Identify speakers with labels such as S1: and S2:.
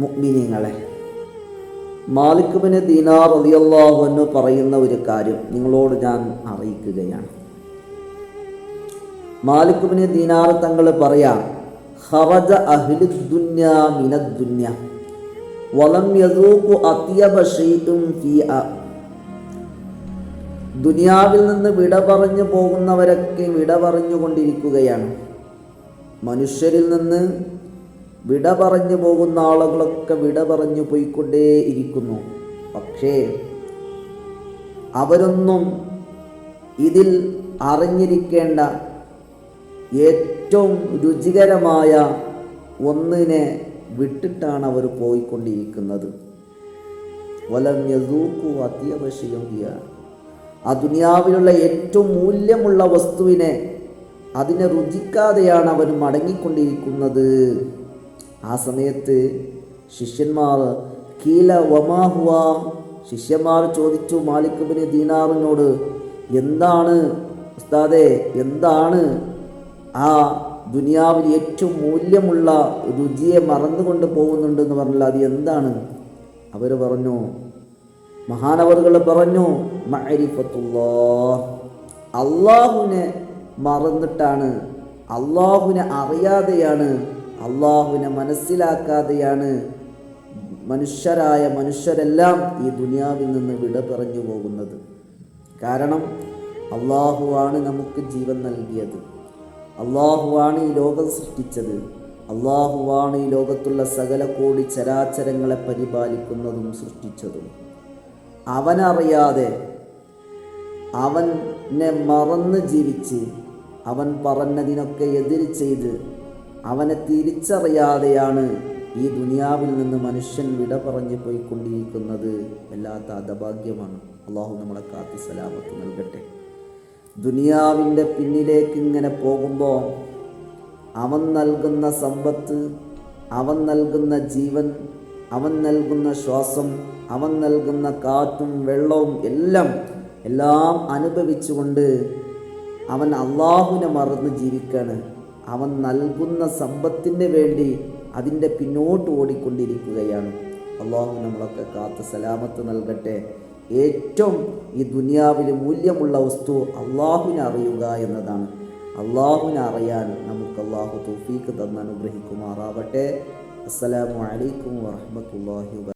S1: മുഗ്മിനിങ്ങളെ. മാലിക്കുബിന് ദീനാർ റളിയല്ലാഹു എന്ന് പറയുന്ന ഒരു കാര്യം നിങ്ങളോട് ഞാൻ അറിയിക്കുകയാണ്. മാലിക്കുബിന് ദീനാർ തങ്ങൾ പറയാം ഹറജ അഹ്ലുദ്ദുന്യ മിനദ്ദുന്യ മിനദ് ദുന്യ വലം യദൂഖു അത്യബ ഷൈഉം ഫീഅ ദുനിയാവിൽ നിന്ന് വിട പറഞ്ഞു പോകുന്നവരൊക്കെ വിട പറഞ്ഞുകൊണ്ടിരിക്കുകയാണ്. മനുഷ്യരിൽ നിന്ന് വിട പറഞ്ഞു പോകുന്ന ആളുകളൊക്കെ വിട പറഞ്ഞു പോയിക്കൊണ്ടേ ഇരിക്കുന്നു. പക്ഷേ അവരൊന്നും ഇതിൽ അറിഞ്ഞിരിക്കേണ്ട ഏറ്റവും രുചികരമായ ഒന്നിനെ വിട്ടിട്ടാണ് അവർ പോയിക്കൊണ്ടിരിക്കുന്നത്. വലം യസൂക്കു അത്യവശയോഗ്യ ആ ദുനിയാവിലുള്ള ഏറ്റവും മൂല്യമുള്ള വസ്തുവിനെ അതിനെ രുചിക്കാതെയാണ് അവർ മടങ്ങിക്കൊണ്ടിരിക്കുന്നത്. ആ സമയത്ത് ശിഷ്യന്മാർ കീല വമാഹുവ ശിഷ്യന്മാർ ചോദിച്ചു മാലിക്കുബിന് ദീനാറിനോട് എന്താണ് ഉസ്താദെ എന്താണ് ആ ദുനിയാവിൽ ഏറ്റവും മൂല്യമുള്ള രുചിയെ മറന്നുകൊണ്ട് പോകുന്നുണ്ടെന്ന് പറഞ്ഞാൽ അത് എന്താണ്? അവർ പറഞ്ഞു മഹാനവറുകൾ പറഞ്ഞു അള്ളാഹുവിനെ മറന്നിട്ടാണ് അള്ളാഹുവിനെ അറിയാതെയാണ് അള്ളാഹുവിനെ മനസ്സിലാക്കാതെയാണ് മനുഷ്യരായ മനുഷ്യരെല്ലാം ഈ ദുനിയാവിൽ നിന്ന് വിട പറഞ്ഞു പോകുന്നത്. കാരണം അള്ളാഹുവാണ് നമുക്ക് ജീവൻ നൽകിയത്. അള്ളാഹുവാണ് ഈ ലോകം സൃഷ്ടിച്ചത്. അള്ളാഹുവാണ് ഈ ലോകത്തുള്ള സകല കോടി ചരാചരങ്ങളെ പരിപാലിക്കുന്നതും സൃഷ്ടിച്ചതും. അവനറിയാതെ അവനെ മറന്ന് ജീവിച്ച് അവൻ പറഞ്ഞതിനൊക്കെ എതിര് ചെയ്ത് അവനെ തിരിച്ചറിയാതെയാണ് ഈ ദുനിയാവിൽ നിന്ന് മനുഷ്യൻ വിട പറഞ്ഞു പോയിക്കൊണ്ടിരിക്കുന്നത്. വല്ലാത്ത അതഭാഗ്യമാണ് അള്ളാഹു നമ്മളെ കാത്തി സലാമത്ത് നൽകട്ടെ. ദുനിയാവിന്റെ പിന്നിലേക്ക് ഇങ്ങനെ പോകുമ്പോൾ അവൻ നൽകുന്ന സമ്പത്ത് അവൻ നൽകുന്ന ജീവൻ അവൻ നൽകുന്ന ശ്വാസം അവൻ നൽകുന്ന കാറ്റും വെള്ളവും എല്ലാം എല്ലാം അനുഭവിച്ചുകൊണ്ട് അവൻ അള്ളാഹുവിനെ മറന്ന് ജീവിക്കാണ് അവൻ നൽകുന്ന സമ്പത്തിന് വേണ്ടി അതിന്റെ പിന്നോട്ട് ഓടിക്കൊണ്ടിരിക്കുകയാണ്. അള്ളാഹു നമ്മളൊക്കെ കാത്ത് സലാമത്ത് നൽകട്ടെ. ഏറ്റവും ഈ ദുനിയാവിൽ മൂല്യമുള്ള വസ്തു അള്ളാഹുവിനെ അറിയുക എന്നതാണ്. അള്ളാഹുവിനെ അറിയാൻ നമുക്ക് അള്ളാഹു തൗഫീക്ക് തന്ന് അനുഗ്രഹിക്കുമാറാവട്ടെ. അസ്സലാമു അലൈക്കും വറഹ്മത്തുള്ളാഹി വ